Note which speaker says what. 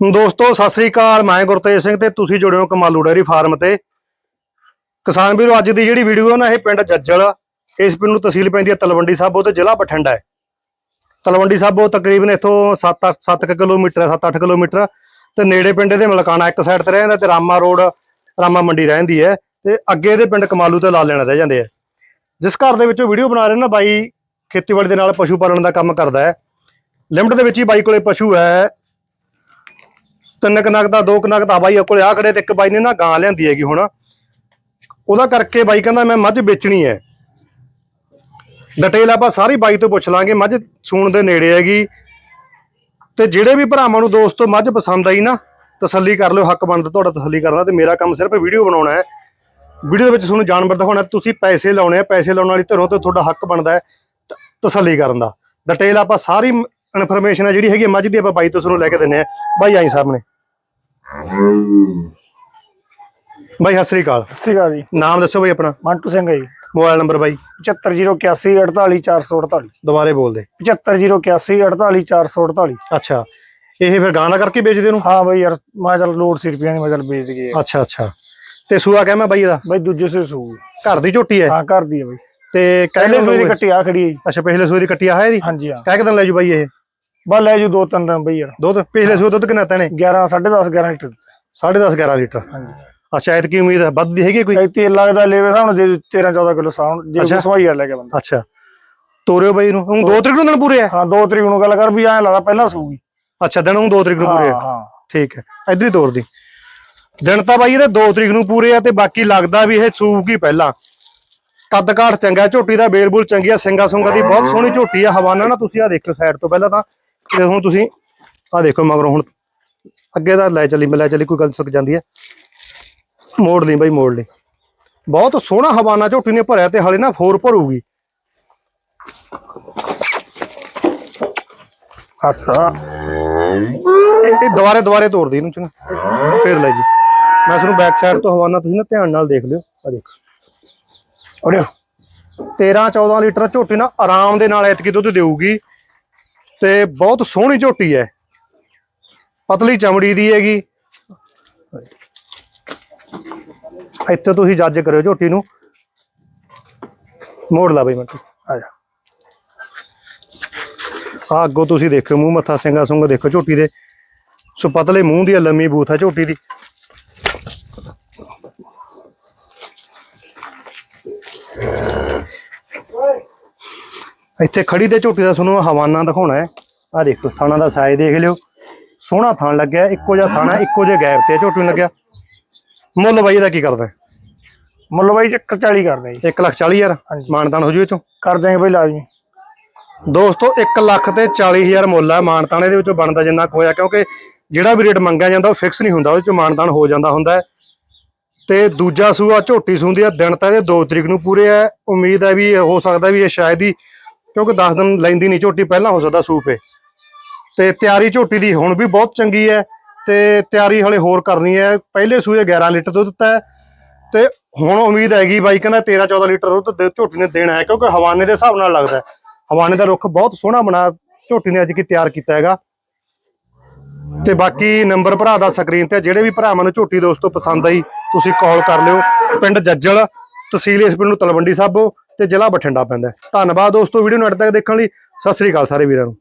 Speaker 1: ਦੋਸਤੋ, ਸਤਿ ਸ੍ਰੀ ਅਕਾਲ, ਮੈਂ ਗੁਰਤੇਜ ਸਿੰਘ ਤੇ ਤੁਸੀਂ ਜੁੜੇ ਹੋ ਕਮਾਲੂ ਡੈਰੀ ਫਾਰਮ ਤੇ। ਕਿਸਾਨ ਵੀਰੋ, ਅੱਜ ਦੀ ਜਿਹੜੀ ਵੀਡੀਓ ਨਾ, ਇਹ ਪਿੰਡ ਜੱਜਲ ਇਸ ਪਿੰਡ ਨੂੰ ਤਹਿਸੀਲ ਪੈਂਦੀ ਹੈ ਤਲਵੰਡੀ ਸਾਬੋ ਤੇ ਜ਼ਿਲ੍ਹਾ ਬਠਿੰਡਾ ਹੈ। ਤਲਵੰਡੀ ਸਾਬੋ ਤਕਰੀਬਨ ਇੱਥੋਂ 7 7 ਕਿਲੋਮੀਟਰ ਹੈ 7-8 ਕਿਲੋਮੀਟਰ ਤੇ ਨੇੜੇ ਪਿੰਡ ਦੇ ਮਲਕਾਣਾ ਇੱਕ ਸਾਈਡ ਤੇ ਰਹਿ ਜਾਂਦਾ ਤੇ ਰਾਮਾ ਰੋਡ, ਰਾਮਾ ਮੰਡੀ ਰਹਿੰਦੀ ਹੈ। ਤੇ ਅੱਗੇ ਦੇ ਪਿੰਡ ਕਮਾਲੂ ਤੇ ਲਾ ਲੈਣਾ ਰਹਿ ਜਾਂਦੇ ਆ। ਜਿਸ ਘਰ ਦੇ ਵਿੱਚੋਂ ਵੀਡੀਓ ਬਣਾ ਰਹੇ ਨਾ, ਬਾਈ ਖੇਤੀਬਾੜੀ ਦੇ ਨਾਲ ਪਸ਼ੂ ਪਾਲਣ ਦਾ ਕੰਮ ਕਰਦਾ ਹੈ। ਲਿਮਟ ਦੇ ਵਿੱਚ ਹੀ ਬਾਈ ਕੋਲੇ ਪਸ਼ੂ ਹੈ। ਤਿੰਨ ਕਨਕ ਦਾ, ਦੋ ਕਨਕ ਦਾ ਬਾਈ ਕੋਲੇ ਆ ਖੜੇ ਤੇ ਇੱਕ ਬਾਈ ਨੇ ਨਾ ਗਾਂ ਲਿਆਂਦੀ ਹੈਗੀ ਹੁਣ। ਉਹਦਾ ਕਰਕੇ ਬਾਈ ਕਹਿੰਦਾ ਮੈਂ ਮੱਝ ਵੇਚਣੀ ਹੈ। ਡਿਟੇਲ ਆਪਾਂ ਸਾਰੀ ਬਾਈ ਤੋਂ ਪੁੱਛ ਲਾਂਗੇ, ਮੱਝ ਸੂਣ ਦੇ ਨੇੜੇ ਹੈਗੀ। ਤੇ ਜਿਹੜੇ ਵੀ ਭਰਾਵਾਂ ਨੂੰ ਦੋਸਤੋ ਮੱਝ ਪਸੰਦ ਆਈ ਨਾ, ਤਸੱਲੀ ਕਰ ਲਿਓ, ਹੱਕ ਬਣਦਾ ਤੁਹਾਡਾ ਤਸੱਲੀ ਕਰਨਾ ਤੇ ਮੇਰਾ ਕੰਮ ਸਿਰਫ ਵੀਡੀਓ ਬਣਾਉਣਾ ਹੈ। ਵੀਡੀਓ ਦੇ ਵਿੱਚ ਤੁਹਾਨੂੰ ਜਾਨਵਰ ਦਿਖਾਉਣਾ, ਤੁਸੀਂ ਪੈਸੇ ਲਾਉਣੇ ਆ, ਪੈਸੇ ਲਾਉਣ ਵਾਲੀ ਧਿਰੋਂ ਤੇ ਤੁਹਾਡਾ ਹੱਕ ਬਣਦਾ ਹੈ ਤਸੱਲੀ ਕਰਨ ਦਾ। ਡਿਟੇਲ ਆਪਾਂ ਸਾਰੀ ਇਨਫੋਰਮੇਸ਼ਨ ਹੈ ਜਿਹੜੀ ਹੈਗੀ ਮੱਝ ਦੀ ਆਪਾਂ ਬਾਈ ਤੋਂ ਤੁਹਾਨੂੰ ਲੈ ਕੇ ਦਿੰਨੇ ਆ। ਬਾਈ ਆਈ ਸਾਹਮਣੇ। ਬਾਈ ਸਤਿ ਸ੍ਰੀ ਅਕਾਲ।
Speaker 2: ਸਤਿ ਸ਼੍ਰੀ ਅਕਾਲ ਜੀ।
Speaker 1: ਨਾਮ ਦੱਸੋ ਬਾਈ ਆਪਣਾ।
Speaker 2: ਮੰਟੂ ਸਿੰਘ ਹੈ ਜੀ।
Speaker 1: ਮੋਬਾਈਲ ਨੰਬਰ ਬਾਈ।
Speaker 2: 7501848448
Speaker 1: ਦੁਬਾਰੇ ਬੋਲ ਦੇ।
Speaker 2: 7501848448
Speaker 1: ਅੱਛਾ। ਇਹ ਫਿਰ ਗਾਂ ਦਾ ਕਰਕੇ ਵੇਚਦੇ ਨੂੰ
Speaker 2: ਹਾਂ ਬਈ ਯਾਰ ਮੈਂ ਚੱਲ ਲੋਡ ਸੀ ਰੁਪਈਆ ਦੀ ਮੈਂ ਚੱਲ ਵੇਚ ਗਏ
Speaker 1: ਅੱਛਾ ਅੱਛਾ। ਤੇ ਸੂਆ ਕਹਿ ਮੈਂ ਬਾਈ ਇਹਦਾ?
Speaker 2: ਬਈ ਦੂਜੇ ਸੇ ਸੂ।
Speaker 1: ਘਰ ਦੀ ਝੋਟੀ ਹੈ?
Speaker 2: ਹਾਂ ਕਰਦੀ ਹੈ ਬਈ।
Speaker 1: ਤੇ
Speaker 2: ਪਹਿਲੇ
Speaker 1: ਕਹਿੰਦੇ
Speaker 2: ਸੂਈ ਦੀ ਕੱਟੀ ਆ ਖੜੀ ਹੈ ਜੀ।
Speaker 1: ਅੱਛਾ ਪਿਛਲੇ ਸੂਏ ਦੀ ਕੱਟੀ ਆ ਹੈ ਇਹਦੀ?
Speaker 2: ਹਾਂਜੀ ਹਾਂ।
Speaker 1: ਕਹਿ ਕੇ ਦਿਨ ਲੈ ਜੂ ਬਾਈ ਇਹ।
Speaker 2: ਬਸ ਲੈ ਜੂ ਦੋ ਤਿੰਨ ਦਿਨ ਬਈ ਯਾਰ।
Speaker 1: ਦੁੱਧ ਪਿਛਲੇ ਸੂਏ ਦੁੱਧ ਕਿੰਨਾ ਤੈਨੇ
Speaker 2: 11 10.5 11 ਲੀਟਰ ਦਿੱਤਾ।
Speaker 1: 10.5 11 ਲੀਟਰ?
Speaker 2: ਹਾਂਜੀ।
Speaker 1: ਅੱਛਾ ਐਤ ਕੀ ਉਮੀਦ ਹੈ ਵੱਧ ਦੀ ਹੈਗੀ ਕੋਈ?
Speaker 2: ਤੇਲ ਲੱਗਦਾ ਲੈਵੇ ਸਾਨੂੰ ਦੇ 13 14 ਕਿਲੋ ਸਾਉਣ ਜੇ। ਕੋਈ ਸਵਾਈ ਲੈ ਕੇ ਬੰਦਾ।
Speaker 1: ਅੱਛਾ। ਤੋਰਿਓ ਬਾਈ ਨੂੰ ਹੁਣ 2 ਤਰੀਕ ਨੂੰ ਦਿਨ ਪੂਰੇ ਆ?
Speaker 2: ਹਾਂ 2 ਤਰੀਕ ਨੂੰ ਗੱਲ ਕਰ ਵੀ ਐਂ ਲੱਗਦਾ ਪਹਿਲਾਂ ਸੂਗੀ।
Speaker 1: ਅੱਛਾ ਦਿਨ ਹੁਣ 2 ਤਰੀਕ ਨੂੰ ਪੂਰੇ ਆ?
Speaker 2: ਹਾਂ
Speaker 1: ਠੀਕ ਹੈ। ਇਧਰ ਹੀ ਤੋਰ ਦੀ। ਦਿਨ ਤਾਂ ਬਾਈ ਇਹਦੇ 2 ਤਰੀਕ ਨੂੰ ਪੂਰੇ ਆ ਤੇ ਬਾਕੀ ਲੱਗਦਾ ਵੀ ਇਹ ਹੀ ਪਹਿਲਾਂ। ਕੱਦ ਕਾਠ ਚੰਗਾ ਝੋਟੀ ਦਾ ਬੇਲਬੁਲ ਚੰਗੀ ਆ ਸਿੰਗਾ ਸੁੰਗਾ ਦੀ ਬਹੁਤ ਸੋਹਣੀ ਝੋਟੀ ਆ। ਹਵਾਨਾ ਨਾ ਤੁਸੀਂ ਆ ਦੇਖੋ ਸਾਈਡ ਤੋਂ ਪਹਿਲਾਂ ਤਾਂ। ਤੇ ਹੁਣ ਤੁਸੀਂ ਆ ਦੇਖੋ ਮਗਰੋਂ ਹੁਣ ਅੱਗੇ ਦਾ ਲੈ ਚੱਲੀ, ਮੈਂ ਲੈ ਚੱਲੀ, ਕੋਈ ਗੱਲ ਸੁੱਕ ਜਾਂਦੀ ਹੈ। ਮੋੜ ਲਈ ਬਾਈ, ਮੋੜ ਲਈ। ਬਹੁਤ ਸੋਹਣਾ ਹਵਾਨਾ ਝੋਟੀ ਨੇ ਭਰਿਆ ਤੇ ਹਲੇ ਨਾ ਫੋਰ ਭਰੂਗੀ।
Speaker 2: ਹੱਸਾ।
Speaker 1: ਇਹ ਦੁਬਾਰੇ ਦੁਬਾਰੇ ਤੋੜਦੀ ਇਹਨੂੰ ਚੰਗਾ ਫੇਰ ਲੈ ਜੀ। ਮੈਂ ਤੁਹਾਨੂੰ ਬੈਕ ਸਾਈਡ ਤੋਂ ਹਵਾਨਾ ਤੁਸੀਂ ਨਾ ਧਿਆਨ ਨਾਲ ਦੇਖ ਲਿਓ। ਆ ਦੇਖੋ।
Speaker 2: ਉਰੇ
Speaker 1: 13 14 ਲੀਟਰ ਝੋਟੀ ਨਾ ਆਰਾਮ ਦੇ ਨਾਲ ਐਤਕੀ ਦੁੱਧ ਦੇਊਗੀ। ਤੇ ਬਹੁਤ ਸੋਹਣੀ ਝੋਟੀ ਹੈ। ਪਤਲੀ ਚਮੜੀ ਦੀ ਹੈਗੀ। ਇੱਥੇ ਤੁਸੀਂ ਜੱਜ ਕਰਿਓ ਝੋਟੀ ਨੂੰ। ਮੋੜ ਲਾ ਬਈ ਮੈਂ ਆ ਜਾ। ਆ ਅੱਗੋਂ ਤੁਸੀਂ ਦੇਖਿਓ ਮੂੰਹ ਮੱਥਾ ਸਿੰਗਾ ਸੁੰਗ ਦੇਖੋ ਝੋਟੀ ਦੇ। ਸੋ ਪਤਲੇ ਮੂੰਹ ਦੀ ਆ, ਲੰਮੀ ਬੂਥ ਹੈ ਝੋਟੀ ਦੀ। ਇੱਥੇ ਖੜੀ ਤੇ ਝੋਟੀ ਦਾ ਤੁਹਾਨੂੰ ਹਵਾਨਾ ਦਿਖਾਉਣਾ ਹੈ। ਆ ਦੇਖੋ ਥਾਣਾ ਦਾ ਸਾਈਜ਼ ਦੇਖ ਲਿਓ। ਸੋਹਣਾ ਥਾਣ ਲੱਗਿਆ ਇੱਕੋ ਜਿਹਾ ਥਾਣਾ ਇੱਕੋ ਜਿਹਾ ਗੈਪ ਤੇ ਝੋਟੀ ਨੂੰ ਲੱਗਿਆ। ਮੁੱਲ ਬਾਈ ਦਾ ਕੀ ਕਰਦਾ?
Speaker 2: ਮੁੱਲ ਬਾਈ ਚੱਕਰ 40 ਕਰਦੇ ਜੀ।
Speaker 1: ਇੱਕ ਲੱਖ ਚਾਲੀ ਹਜ਼ਾਰ
Speaker 2: ਹਾਂਜੀ।
Speaker 1: ਮਾਨਤਾਨ ਹੋ ਜੂ ਚੋਂ
Speaker 2: ਕਰ ਦਿਆਂਗੇ ਬਈ ਲਾਜ਼ਮੀ
Speaker 1: ਦੋਸਤੋ 1 ਲੱਖ ਤੇ 40000 ਮੁੱਲ ਹੈ ਮਾਨਤਾਨ ਇਹਦੇ ਵਿੱਚੋਂ ਬਣਦਾ ਜਿੰਨਾ ਹੋਇਆ ਕਿਉਂਕਿ ਜਿਹੜਾ ਵੀ ਰੇਟ ਮੰਗਿਆ ਜਾਂਦਾ ਉਹ ਫਿਕਸ ਨਹੀਂ ਹੁੰਦਾ ਉਹਦੇ ਚੋਂ ਮਾਨਤਾਨ ਹੋ ਜਾਂਦਾ ਹੁੰਦਾ ਹੈ। ਤੇ ਦੂਜਾ ਸੂਆ ਝੋਟੀ ਸੂੰਦੀ ਆ ਦਿਨ ਤਾਂ ਇਹਦੇ 2 ਤਰੀਕ ਨੂੰ ਪੂਰੇ ਹੈ ਉਮੀਦ ਹੈ ਵੀ ਹੋ ਸਕਦਾ ਵੀ ਇਹ ਸ਼ਾਇਦ ਹੀ ਕਿਉਂਕਿ 10 ਦਿਨ ਲੈਂਦੀ ਨਹੀਂ ਝੋਟੀ, ਪਹਿਲਾਂ ਹੋ ਸਕਦਾ ਸੂਪੇ ਤੇ ਤਿਆਰੀ ਝੋਟੀ ਦੀ ਹੁਣ ਵੀ ਬਹੁਤ ਚੰਗੀ ਹੈ ਤੇ ਤਿਆਰੀ ਹਲੇ ਹੋਰ ਕਰਨੀ ਹੈ ਪਹਿਲੇ ਸੂਏ 11 ਲੀਟਰ ਦੁੱਧ ਦਿੱਤਾ ਹੈ ਤੇ ਹੁਣ ਉਮੀਦ ਹੈਗੀ ਬਾਈ ਕਹਿੰਦਾ 13 14 ਲੀਟਰ ਦੁੱਧ ਝੋਟੀ ਨੇ ਦੇਣਾ ਹੈ ਕਿਉਂਕਿ ਹਵਾਨੇ ਦੇ ਹਿਸਾਬ ਨਾਲ ਲੱਗਦਾ ਹਵਾਨੇ ਦਾ ਰੁੱਖ ਬਹੁਤ ਸੋਹਣਾ ਬਣਾ ਝੋਟੀ ਨੇ ਅੱਜ ਕੀ ਤਿਆਰ ਕੀਤਾ ਹੈਗਾ। ਤੇ ਬਾਕੀ ਨੰਬਰ ਭਰਾ ਦਾ ਸਕਰੀਨ ਤੇ ਜਿਹੜੇ ਵੀ ਭਰਾਵਾਂ ਨੂੰ ਝੋਟੀ ਦੋਸਤੋ ਪਸੰਦ ਆਈ, ਤੁਸੀਂ ਕਾਲ ਕਰ ਲਿਓ। ਪਿੰਡ ਜੱਜਲ, ਤਹਿਸੀਲ ਇਸ ਪਿੰਡ ਨੂੰ ਤਲਵੰਡੀ ਸਾਬੋ। ਤੇ ਜ਼ਿਲ੍ਹਾ ਬਠਿੰਡਾ ਪੈਂਦਾ ਧੰਨਵਾਦ ਦੋਸਤੋ, ਵੀਡੀਓ ਨੂੰ ਅੱਡ ਤੱਕ ਦੇਖਣ ਲਈ। ਸਤਿ ਸ੍ਰੀ ਅਕਾਲ ਸਾਰੇ ਵੀਰਾਂ ਨੂੰ।